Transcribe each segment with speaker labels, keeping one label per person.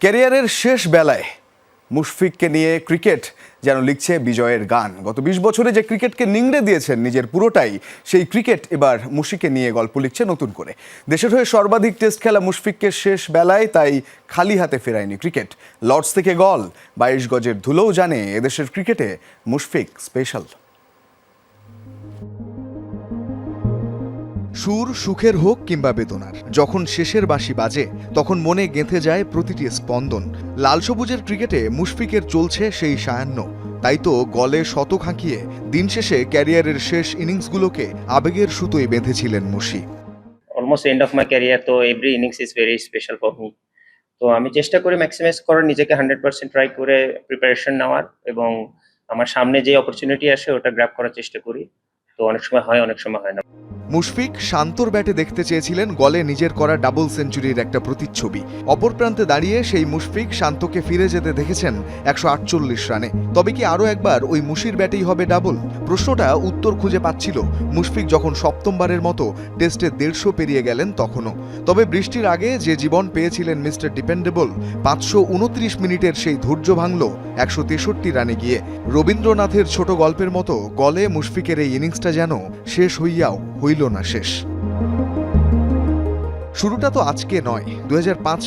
Speaker 1: ক্যারিয়ারের শেষ বেলায় মুশফিককে নিয়ে ক্রিকেট যেন লিখছে বিজয়ের গান। গত বিশ বছরে যে ক্রিকেটকে নিংড়ে দিয়েছেন নিজের পুরোটাই, সেই ক্রিকেট এবার মুশিকে নিয়ে গল্প লিখছে নতুন করে। দেশের হয়ে সর্বাধিক টেস্ট খেলা মুশফিককে শেষ বেলায়, তাই খালি হাতে ফেরায়নি ক্রিকেট। লর্ডস থেকে গল, বাইশ গজের ধুলোও জানে এদেশের ক্রিকেটে মুশফিক স্পেশাল।
Speaker 2: সুর সুখের হোক কিংবা বেদনার, যখন শেষের বাঁশি বাজে, তখন মনে গেঁথে যায় প্রতিটি স্পন্দন। লাল সবুজের ক্রিকেটে মুশফিকের চলছে সেই সায়ান্ন। তাই তো গলে শত খাঁকিয়ে, দিন শেষে ক্যারিয়ারের শেষ ইনিংসগুলোকে আবেগের সুতোয় বেঁধেছিলেন Mushi
Speaker 3: almost end of my career তো every innings is very special for me তো আমি চেষ্টা করি ম্যাক্সিমাইজ করার, নিজেকে হান্ড্রেড পার্সেন্ট ট্রাই করে প্রিপারেশন নেওয়ার এবং আমার সামনে যে অপরচুনিটি আসে, ওটা গ্র্যাব করার চেষ্টা করি। তো অনেক সময় হয়, অনেক সময় হয় না।
Speaker 2: মুশফিক শান্তর ব্যাটে দেখতে চেয়েছিলেন গলে নিজের করা ডাবল সেঞ্চুরির একটা প্রতিচ্ছবি। অপর প্রান্তে দাঁড়িয়ে সেই মুশফিক শান্তকে ফিরে যেতে দেখেছেন একশো আটচল্লিশ রানে। তবে কি আরও একবার ওই মুশির ব্যাটেই হবে ডাবল? প্রশ্নটা উত্তর খুঁজে পাচ্ছিল মুশফিক যখন সপ্তমবারের মতো টেস্টে দেড়শো পেরিয়ে গেলেন তখনও। তবে বৃষ্টির আগে যে জীবন পেয়েছিলেন মিস্টার ডিপেন্ডেবল, পাঁচশো উনত্রিশ মিনিটের সেই ধৈর্য ভাঙল একশো তেষট্টি রানে গিয়ে। রবীন্দ্রনাথের ছোট গল্পের মতো গলে মুশফিকের এই ইনিংসটা যেন শেষ হইয়াও হইল না শেষ। শুরুটা তো আজকে নয়। দু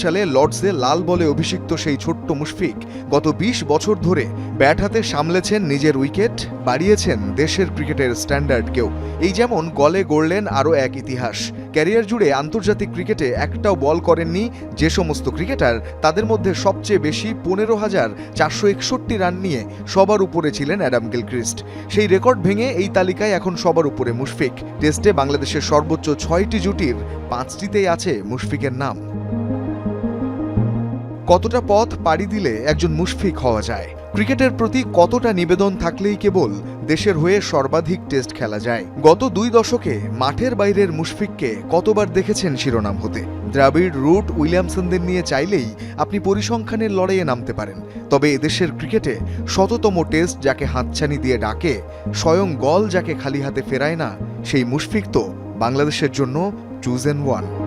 Speaker 2: সালে লর্ডসে লাল বলে অভিষিক্ত সেই ছোট্ট মুশফিক গত ২০ বছর ধরে ব্যাট হাতে সামলেছেন নিজের উইকেট, বাড়িয়েছেন দেশের ক্রিকেটের স্ট্যান্ডার্ডকেও। এই যেমন গলে গড়লেন আরও এক ইতিহাস। ক্যারিয়ার জুড়ে আন্তর্জাতিক ক্রিকেটে একটাও বল করেননি যে সমস্ত ক্রিকেটার, তাদের মধ্যে সবচেয়ে বেশি পনেরো হাজার চারশো একষট্টি রান নিয়ে সবার উপরে ছিলেন অ্যাডাম গিলক্রিস্ট। সেই রেকর্ড ভেঙে এই তালিকায় এখন সবার উপরে মুশফিক। টেস্টে বাংলাদেশের সর্বোচ্চ ছয়টি জুটির পাঁচটিতেই আছে মুশফিকের নাম। কতটা পথ পাড়ি দিলে একজন মুশফিক হওয়া যায়? ক্রিকেটের প্রতি কতটা নিবেদন থাকলেই কেবল দেশের হয়ে সর্বাধিক টেস্ট খেলা যায়? গত দুই দশকে মাঠের বাইরের মুশফিককে কতবার দেখেছেন শিরোনাম হতে? দ্রাবিড় রুট উইলিয়ামসনদের নিয়ে চাইলেই আপনি পরিসংখ্যানের লড়াইয়ে নামতে পারেন। তবে এদেশের ক্রিকেটে শততম টেস্ট যাকে হাতছানি দিয়ে ডাকে, স্বয়ং গল যাকে খালি হাতে ফেরায় না, সেই মুশফিক তো বাংলাদেশের জন্য চুজ এন ওয়ান